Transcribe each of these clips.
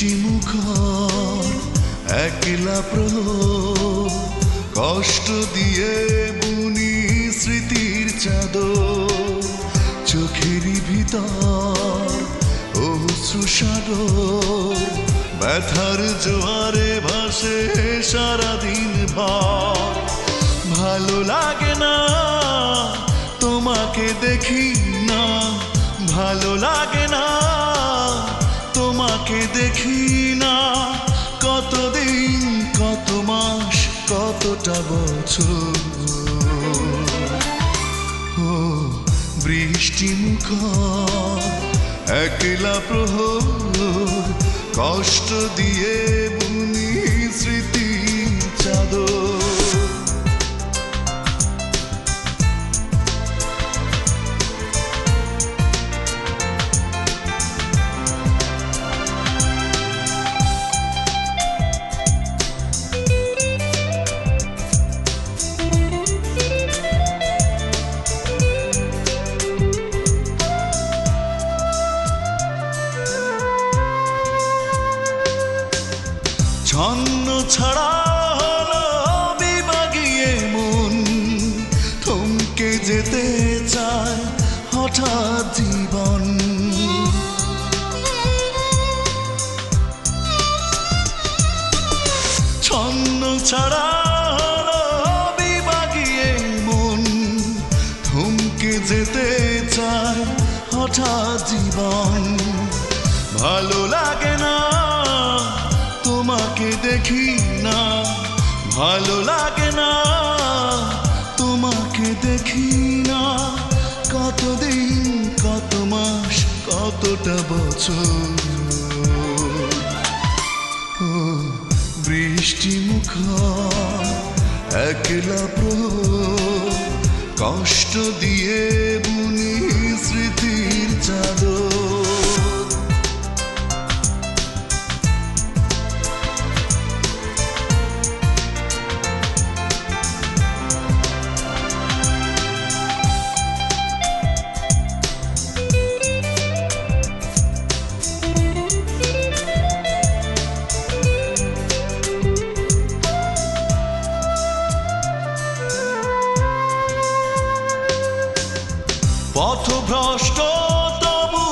বৃষ্টি একলা প্রহর, কষ্ট দিয়ে বুনি স্মৃতির চাদর চোখেরই ভিতর অশ্রু সাগর, ব্যথার জোয়ারে ভাসে সারাদিন ভর। ভালো লাগে না, তোমাকে দেখি না, ভালো লাগে না তোমাকে দেখি না। কতদিন, কত মাস, কতটা বছর? ও, বৃষ্টি মুখ একলা প্রহর, কষ্ট দিয়ে বুনি স্মৃতি চাদর। ছাড়া হলো বিভাগিয়ে মন। থমকে যেতে চায় হঠাৎ জীবন। ছন্ন ছাড়া মন। থমকে যেতে চায় হঠাৎ জীবন। ভালো লাগে না ভালো লাগে না। তোমাকে দেখি না। কতদিন, কত মাস, কতটা বছর? বৃষ্টি মুখ একলা প্রহর, কষ্ট দিয়ে বুনি স্মৃতির চাদর। পথভ্রষ্ট, তবু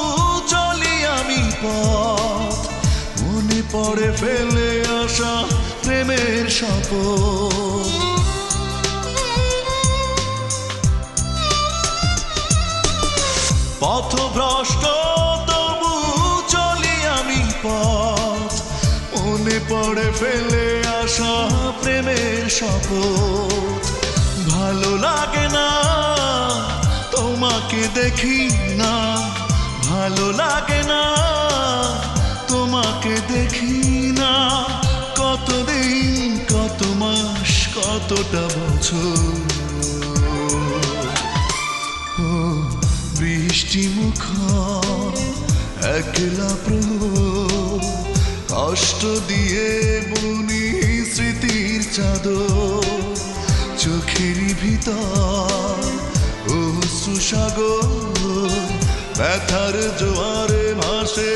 চলি আমি পথ। মনে পড়ে ফেলে আসা প্রেমের শপথ। পথভ্রষ্ট, তবু চলি আমি পথ। মনে পড়ে ফেলে আসা প্রেমের শপথ। ভালো লাগে তোমাকে দেখি না, ভালো লাগে না। তোমাকে দেখি না, কতদিন, কত মাস, কতটা বছর। বৃষ্টি মুখ একলা প্রহর, কষ্ট দিয়ে বুনি স্মৃতির চাদর চোখেরই ভিতর ও সুসাগর ব্যথার জোয়ারে ভাসে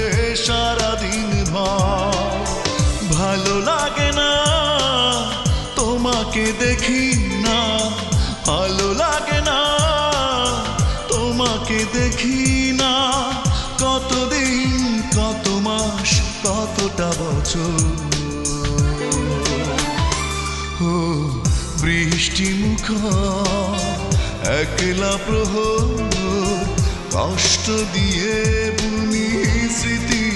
সারাদিন ভর। ভালো লাগে না, তোমাকে দেখি না। ভালো লাগে না, তোমাকে দেখি না। কতদিন, কত মাস, কতটা বছর? ও বৃষ্টি মুখ একলা প্রহ কষ্ট দিয়ে বুনি চাদর